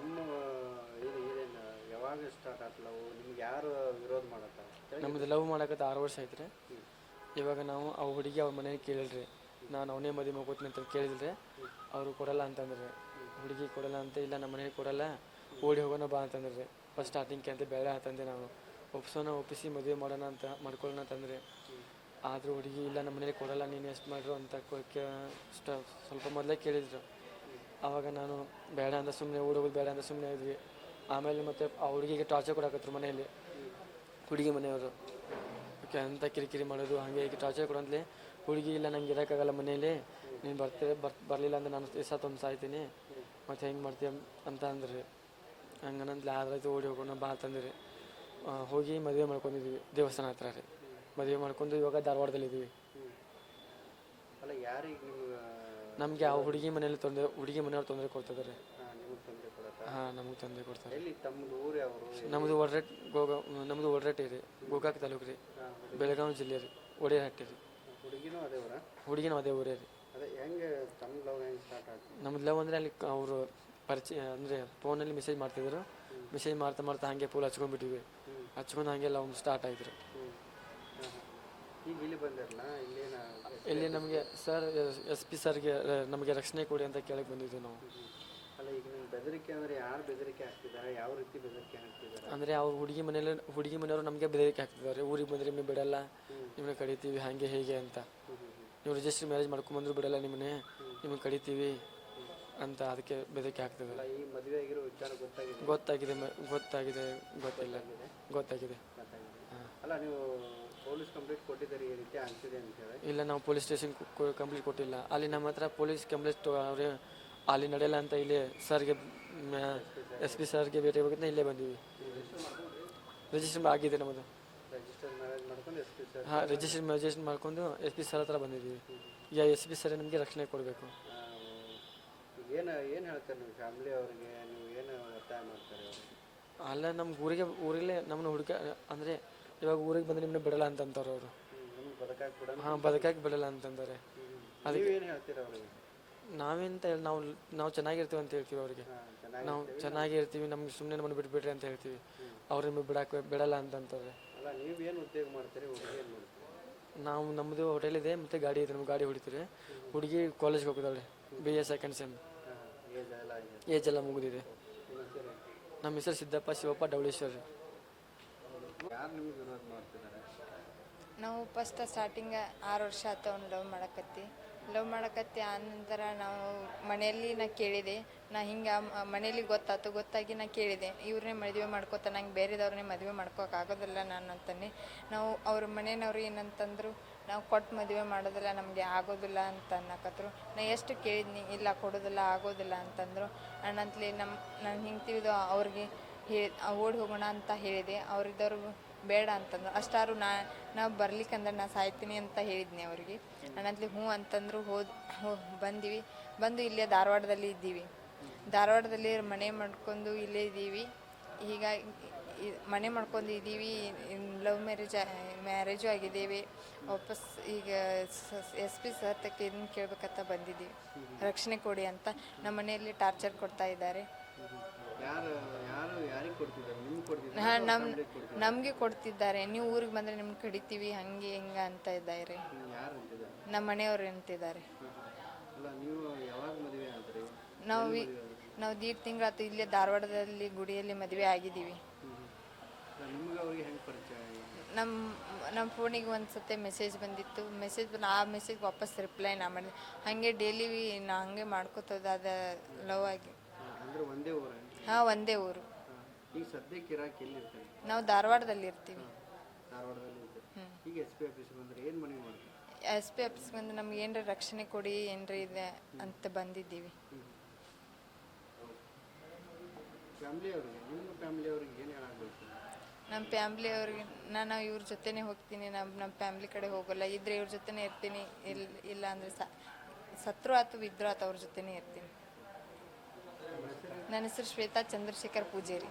ತಮ್ಮ ಇದು ಇದೇನು ಯಾವಾಗ ಸ್ಟಾರ್ಟ್ ಆಯ್ತು ಲವ್ ನಿಮ್ಗೆ ಯಾರು ವಿರೋಧ ಮಾಡತ್ತ ನಮ್ದು ಲವ್ ಮಾಡಕತ್ತ ಆರು ವರ್ಷ ಐತ್ರಿ ಇವಾಗ ನಾವು ಆ ಹುಡುಗಿ ಅವ್ರ ಮನೇಲಿ ಕೇಳಿಲ್ರಿ. ನಾನು ಅವನೇ ಮದುವೆ ಮಗೋತೀನಿ ಅಂತ ಕೇಳಿದ್ರೆ. ಅವರು ಕೊಡಲ್ಲ ಅಂತಂದ್ರೆ. ಹುಡುಗಿ ಕೊಡಲ್ಲ ಅಂತ ಇಲ್ಲ ನಮ್ಮ ಮನೇಲಿ ಕೊಡಲ್ಲ ಓಡಿ ಹೋಗೋಣ ಬಾ ಅಂತಂದ್ರೆ. ಫಸ್ಟ್ ಸ್ಟಾರ್ಟಿಂಗ್ ಅಂತ ಬೇಡ ಅಂತಂದೆ ನಾವು. ಒಪ್ಸೋಣ ಒಪ್ಪಿಸಿ ಮದುವೆ ಮಾಡೋಣ ಅಂತ ಮಾಡ್ಕೊಳ್ಳೋಣ ಅಂತಂದ್ರೆ. ಆದರೂ ಹುಡುಗಿ ಇಲ್ಲ ನಮ್ಮ ಮನೇಲಿ ಕೊಡಲ್ಲ ನೀನು ಎಷ್ಟು ಮಾಡ್ರು ಅಂತ ಸ್ವಲ್ಪ ಮೊದಲೇ ಕೇಳಿದ್ರು. ಆವಾಗ ನಾನು ಬೇಡ ಅಂತ ಸುಮ್ಮನೆ ಹುಡುಗರು ಬೇಡ ಅಂತ ಸುಮ್ಮನೆ ಇದ್ವಿ. ಆಮೇಲೆ ಮತ್ತೆ ಆ ಹುಡುಗಿಗೆ ಟಾರ್ಚರ್ ಕೊಡಕತ್ರು ಮನೆಯಲ್ಲಿ. ಹುಡುಗಿ ಮನೆಯವರು. ಓಕೆ ಅಂತ ಕಿರಿಕಿರಿ ಮಾಡೋದು, ಹಾಗೆ ಈಗ ಟಾರ್ಚರ್ ಕೊಡಂತಲೇ ಹುಡುಗಿ ಇಲ್ಲ, ನಂಗೆ ಇರೋಕ್ಕಾಗಲ್ಲ ಮನೆಯಲ್ಲಿ. ನೀನು ಬರ್ತೀರ ಬರ್, ಬರಲಿಲ್ಲ ಅಂದ್ರೆ ನಾನು ಎಷ್ಟೊಂದು ಸಾಯ್ತೀನಿ. ಮತ್ತು ಹೆಂಗೆ ಮಾಡ್ತೀಯ ಅಂತ ಅಂದ್ರಿ. ಹಂಗನಂತಲೇ ಆದ್ರಾಯ್ತು ಓಡಿ ಹೋಗೋಣ, ಬಾ ಅಂತಂದ್ರಿ ಹೋಗಿ ಮದುವೆ ಮಾಡ್ಕೊಂಡಿದ್ವಿ, ದೇವಸ್ಥಾನ ಹತ್ರ ರೀ. ಮದುವೆ ಮಾಡ್ಕೊಂಡು ಇವಾಗ ಧಾರವಾಡದಲ್ಲಿದ್ದೀವಿ. ಅಲ್ಲ, ಯಾರಿಗೆ ನಿಮ್ಗೆ ಆ ಹುಡುಗಿ ಮನೆಯಲ್ಲಿ ತೊಂದರೆ ಹುಡುಗಿ ಮನೆಯವ್ರು ತೊಂದರೆ ಕೊಡ್ತಿದ್ದಾರೆ ನಿಮಗೆ ತೊಂದರೆ ಕೊಡತ್ತ? ಹಾಂ ನಮಗೆ ತೊಂದರೆ ಕೊಡ್ತಾರೆ. ಎಲ್ಲಿ ತಮ್ಮದು ಊರು ಯಾವರು ನಮ್ಮದು ಒಡ್ರೆಟ್ ಗೋಗ ನಮ್ಮದು ಒಡ್ರೆಟ್ ರೀ ಗೋಕಾಕ್ ತಾಲೂಕು ರೀ. ಬೆಳಗಾವಿ ಜಿಲ್ಲೆ ರೀ ಒಡೆಯಹಟ್ಟಿ ರೀ. ಹುಡುಗಿನೂ ಅದೇವ್ರ ಹುಡುಗಿನ ಅದೇ ಊರೇ ರೀ. ಅದೇ ಹೆಂಗೆ ತಮ್ಮ ಲವ್ ಹೆಂಗೆ ಸ್ಟಾರ್ಟ್ ನಮ್ದು ಲವ್ ಅಂದರೆ ಅಲ್ಲಿ ಅವರು ಪರಿಚಯ ಅಂದರೆ ಫೋನಲ್ಲಿ ಮೆಸೇಜ್ ಮಾಡ್ತಿದ್ರು. ಮೆಸೇಜ್ ಮಾಡ್ತಾ ಮಾಡ್ತಾ ಹಾಗೆ ಪೂಲ್ ಹಚ್ಕೊಂಡ್ಬಿಟ್ಟಿವಿ ಹಚ್ಕೊಂಡು ಹಾಗೆಲ್ಲ ಲವ್ ಸ್ಟಾರ್ಟ್ ಆಯ್ತು ಈಗ ಇಲ್ಲಿ ಬಂದಿರಲ್ಲ ಇಲ್ಲೇನ ಇಲ್ಲಿ ನಮಗೆ ಸರ್ ಎಸ್ ಪಿ ಸರ್ಗೆ ನಮಗೆ ರಕ್ಷಣೆ ಕೊಡಿ ಅಂತ ಕೇಳಕ್ಕೆ ಬಂದಿದ್ವಿ ನಾವು. ಅಲ್ಲ ಈಗ ಬೆದರಿಕೆ ಅಂದರೆ ಯಾರು ಬೆದರಿಕೆ ಹಾಕ್ತಿದ್ದಾರೆ? ಯಾವ ರೀತಿ ಬೆದರಿಕೆ ಹಾಕ್ತಿದ್ದಾರೆ? ಅಂದರೆ ಅವ್ರು ಹುಡುಗಿ ಮನೇಲಿ ಹುಡುಗಿ ಮನೆಯವರು ನಮಗೆ ಬೆದರಿಕೆ ಹಾಕ್ತಿದ್ದಾರೆ. ಊರಿಗೆ ಬಂದರೆ ನಿಮಗೆ ಬಿಡಲ್ಲ ನಿಮ್ಮನ್ನ ಕಡಿತೀವಿ ಹಾಗೆ ಹೇಗೆ ಅಂತ. ನೀವು ರಿಜಿಸ್ಟರ್ ಮ್ಯಾರೇಜ್ ಮಾಡ್ಕೊಂಬಂದ್ರು ಬಿಡಲ್ಲ ನಿಮ್ಮನ್ನೇ ನಿಮ್ಗೆ ಕಡಿತೀವಿ ಅಂತ ಅದಕ್ಕೆ ಬೆದರಿಕೆ ಹಾಕ್ತಿದ್ದಾರೆ. ಈ ಮದುವೆ ಆಗಿರೋ ವಿಚಾರ ಗೊತ್ತಾಗಿದೆ. ಗೊತ್ತಾಗಿದೆ ಮ- ಗೊತ್ತಾಗಿದೆ ಗೊತ್ತಿಲ್ಲ. ಗೊತ್ತಾಗಿದೆ. ಗೊತ್ತಾಗಿದೆ. ಅಲ್ಲ ನೀವು ಪೊಲೀಸ್ ಕಂಪ್ಲೇಂಟ್ ಕೊಟ್ಟಿದ್ದೀರಿ ಈ ರೀತಿ ಆಗ್ತಿದೆ ಅಂತ ಹೇಳಿ. ಇಲ್ಲ ನಾವು ಪೊಲೀಸ್ ಸ್ಟೇಷನ್ ಕಂಪ್ಲೀಟ್ ಕೊಟ್ಟಿಲ್ಲ. ಅಲ್ಲಿ ನಮ್ಮ ಹತ್ರ ಪೊಲೀಸ್ ಕಂಪ್ಲೇಂಟ್ ಅವ್ರೆ ಅಲ್ಲಿ ನಡೆಯಲ್ಲ ಅಂತ ಇಲ್ಲಿ ಸರ್ಗೆ ಎಸ್ ಪಿ ಸರ್ಗೆ ಭೇಟಿ ಹೋಗಿದ್ನ ಇಲ್ಲೇ ಬಂದೀವಿ. ರಿಜಿಸ್ಟ್ರೇಷನ್ ಆಗಿದೆ ನಮ್ಮದು. ರಿಜಿಸ್ಟರ್ ಮ್ಯಾರೇಜ್ ಮಾಡ್ಕೊಂಡು ಎಸ್ ಪಿ ಸರ್ ಹಾಂ ರಿಜಿಸ್ಟ್ರೇಷನ್ ರಿಜಿಸ್ಟ್ರೇಷನ್ ಮಾಡ್ಕೊಂಡು ಎಸ್ ಪಿ ಸರ್ ಹತ್ರ ಬಂದಿದ್ದೀವಿ. ಈಗ ಎಸ್ ಪಿ ಸರ್ ನಮಗೆ ರಕ್ಷಣೆ ಕೊಡಬೇಕು. ಏನು ಏನು ಹೇಳ್ತಾರೆ ನೀವು ಫ್ಯಾಮಿಲಿ ಅವರಿಗೆ? ನೀವು ಏನು ಒತ್ತಾಯ ಮಾಡ್ತಾರೆ ಅವರು ಅಲ್ಲ ನಮ್ಮ ಊರಿಗೆ ಊರಲ್ಲೇ ನಮ್ಮನ್ನ ಹುಡುಕ ಅಂದರೆ ಇವಾಗ ಊರಿಗೆ ಬಂದು ನಿಮ್ಮನ್ನ ಬಿಡಲ್ಲ ಅಂತಂತಾರೆ ಅವರು. ಬದುಕಾಕ್ ಹಾಂ ಬದುಕಕ್ಕೆ ಬಿಡಲ್ಲ ಅಂತಂತಾರೆ ಅವರಿಗೆ? ನಾವೆಂತ ಹೇಳಿ ನಾವು ನಾವು ಚೆನ್ನಾಗಿರ್ತೀವಿ ಅಂತ ಹೇಳ್ತೀವಿ ಅವರಿಗೆ. ನಾವು ಚೆನ್ನಾಗಿರ್ತೀವಿ ನಮ್ಗೆ ಸುಮ್ಮನೆ ನಮ್ಮನ್ನು ಬಿಟ್ಬಿಡ್ರಿ ಅಂತ ಹೇಳ್ತೀವಿ. ಅವ್ರು ನಿಮಗೆ ಬಿಡಕ್ಕೆ ಬಿಡಲ್ಲ ಅಂತಂತಾರೆ ನೀವು ನಮ್ಮದು ಹೋಟೆಲ್ ಇದೆ ಮತ್ತು ಗಾಡಿ ಇದೆ ನಮ್ಗೆ ಗಾಡಿ ಹೊಡಿತೀರಿ. ಹುಡುಗಿ ಕಾಲೇಜ್ಗೆ ಹೋಗಿದ್ದಾಳೆ B A second sem age ಎಲ್ಲ ಏಜ್ ಎಲ್ಲ ಮುಗಿದಿದೆ. ನಮ್ಮ ಹೆಸರು ಸಿದ್ದಪ್ಪ ಶಿವಪ್ಪ ಡವಳೇಶ್ವರ್ ನಾವು ಫಸ್ಟ್ ಸ್ಟಾರ್ಟಿಂಗ್ ಆರು ವರ್ಷ ಆತ ಅವ್ನು ಲವ್ ಮಾಡಕತ್ತಿ. ಲವ್ ಮಾಡಕತ್ತಿ ಆನಂತರ ನಾವು ಮನೆಯಲ್ಲಿ ನಾ ಕೇಳಿದೆ. ನಾ ಹಿಂಗೆ ಮನೇಲಿ ಗೊತ್ತಾತು, ಗೊತ್ತಾಗಿ ನಾ ಕೇಳಿದೆ. ಇವ್ರನ್ನೇ ಮದುವೆ ಮಾಡ್ಕೋತ ನಂಗೆ ಬೇರೆದವ್ರನ್ನೇ ಮದುವೆ ಮಾಡ್ಕೋಕೆ ಆಗೋದಿಲ್ಲ ನಾನು ಅಂತಾನೆ. ನಾವು ಅವ್ರ ಮನೆಯವ್ರು ಏನಂತಂದ್ರು, ನಾವು ಕೊಟ್ಟು ಮದುವೆ ಮಾಡೋದಿಲ್ಲ, ನಮಗೆ ಆಗೋದಿಲ್ಲ ಅಂತ ಅನ್ನಕತ್ರು. ನಾ ಎಷ್ಟು ಕೇಳಿದ್ನಿ, ಇಲ್ಲ ಕೊಡೋದಿಲ್ಲ, ಆಗೋದಿಲ್ಲ ಅಂತಂದರು. ಅಣ್ಣಂತಲಿ ನಮ್ಮ ನಾನು ಹಿಂಗೆ ತಿಳಿದು ಅವ್ರಿಗೆ ಹೇ ಓಡಿ ಹೋಗೋಣ ಅಂತ ಹೇಳಿದೆ. ಅವ್ರಿದ್ದವ್ರು ಬೇಡ ಅಂತಂದ್ರು. ಅಷ್ಟಾರು ನಾ, ನಾವು ಬರ್ಲಿಕ್ಕಂದ್ರೆ ನಾ ಸಾಯ್ತೀನಿ ಅಂತ ಹೇಳಿದ್ನಿ ಅವರಿಗೆ. ನನ್ನಲ್ಲಿ ಹ್ಞೂ ಅಂತಂದ್ರು ಹೋದ್ ಬಂದಿವಿ. ಬಂದು ಇಲ್ಲೇ ಧಾರವಾಡದಲ್ಲಿ ಇದ್ದೀವಿ. ಧಾರವಾಡದಲ್ಲಿ ಮನೆ ಮಾಡ್ಕೊಂಡು ಇಲ್ಲೇ ಇದ್ದೀವಿ. ಈಗ ಮನೆ ಮಾಡ್ಕೊಂಡು ಇದ್ದೀವಿ. ಲವ್ ಮ್ಯಾರೇಜ್, ಮ್ಯಾರೇಜು ಆಗಿದ್ದೇವೆ. ವಾಪಸ್ ಈಗ ಎಸ್ ಪಿ ಸರ್ ತಕ್ಕ ಇದನ್ನ ಕೇಳ್ಬೇಕಂತ ಬಂದಿದ್ದೀವಿ. ರಕ್ಷಣೆ ಕೊಡಿ ಅಂತ. ನಮ್ಮ ಮನೆಯಲ್ಲಿ ಟಾರ್ಚರ್ ಕೊಡ್ತಾ ಇದ್ದಾರೆ. ಯಾರು ಯಾರು ಯಾರಿಗೆ ಕೊಡ್ತಿದ್ದಾರೆ? ನಿಮ್ಗೆ ಕೊಡ್ತಿದ್ದಾರೆ? ಹಾಂ ನಮ್ಮ ನಮಗೆ ಕೊಡ್ತಿದ್ದಾರೆ. ನೀವು ಊರಿಗೆ ಬಂದರೆ ನಿಮ್ಗೆ ಕಡಿತೀವಿ ಹಂಗೆ ಹಿಂಗೆ ಅಂತ ಇದ್ದಾರೆ ಯಾರು ಅಂತಿದ್ದಾರೆ? ನಮ್ಮ ಮನೆಯವ್ರು ಅಂತಿದ್ದಾರೆ. ಅಲ್ಲ ನೀವು ಯಾವಾಗ ಮದುವೆ ಅಂತಾರೆ ನಾವು ದೀಡ್ ತಿಂಗಳು ಇಲ್ಲೇ ಧಾರವಾಡದಲ್ಲಿ ಗುಡಿಯಲ್ಲಿ ಮದುವೆ ಆಗಿದ್ದೀವಿ. ನಿಮ್ಗೆ ಅವ್ರಿಗೆ ಹೆಂಗೆ ಪರಿಚಯ ನಮ್ಮ ನಮ್ಮ ಫೋನಿಗೆ ಒಂದು ಸತಿ ಮೆಸೇಜ್ ಬಂದಿತ್ತು. ಮೆಸೇಜ್ ಬಂದು ಆ ಮೆಸೇಜ್ ವಾಪಸ್ ರಿಪ್ಲೈ ನಾ ಮಾಡಿದೆ. ಹಾಗೆ ಡೈಲಿ ನಾ ಹಂಗೆ ಮಾಡ್ಕೋತದ ಅದ ಲವ್ ಆಗಿ. ಅಂದ್ರೆ ಒಂದೇ ಊರ? ಹಾಂ ಒಂದೇ ಊರು. ಈಗ ಸದ್ಯಕ್ಕೆ ಇರಾಕ್ ಎಲ್ಲಿ ಇರ್ತಾರೆ ನಾವು ಧಾರವಾಡದಲ್ಲಿ ಇರ್ತೀವಿ. ಧಾರವಾಡದಲ್ಲಿ ಇರ್ತಾರೆ. ಈಗ ಎಸ್ ಪಿ ಆಫೀಸ್ ಬಂದ್ರೆ ಏನು ಮನೆ ಮಾಡ್ತೀವಿ ಎಸ್ ಪಿ ಆಫೀಸ್ಗೆ ಬಂದು ನಮ್ಗೆ ಏನರ ರಕ್ಷಣೆ ಕೊಡಿ ಏನರ ಇದೆ ಅಂತ ಬಂದಿದ್ದೀವಿ. ಫ್ಯಾಮಿಲಿ ಅವ್ರಿಗೆ ನಿಮ್ಮ ಫ್ಯಾಮಿಲಿ ಅವ್ರಿಗೆ ಏನು ಹೇಳಾಗಬೇಕು ನಮ್ಮ ಫ್ಯಾಮ್ಲಿ ಅವ್ರಿಗೆ ನಾನು ಇವ್ರ ಜೊತೆನೇ ಹೋಗ್ತೀನಿ ನಮ್ಮ ನಮ್ಮ ಫ್ಯಾಮ್ಲಿ ಕಡೆ ಹೋಗಲ್ಲ. ಇದ್ರೆ ಇವ್ರ ಜೊತೆನೇ ಇರ್ತೀನಿ ಇಲ್ಲ ಇಲ್ಲ ಅಂದರೆ ಸ ಸತ್ರು ಆತು ಇದ್ರು ಆತು ಅವ್ರ ಜೊತೆನೇ ಇರ್ತೀನಿ. ನನ್ನ ಹೆಸರು ಶ್ವೇತಾ ಚಂದ್ರಶೇಖರ್ ಪೂಜೇರಿ.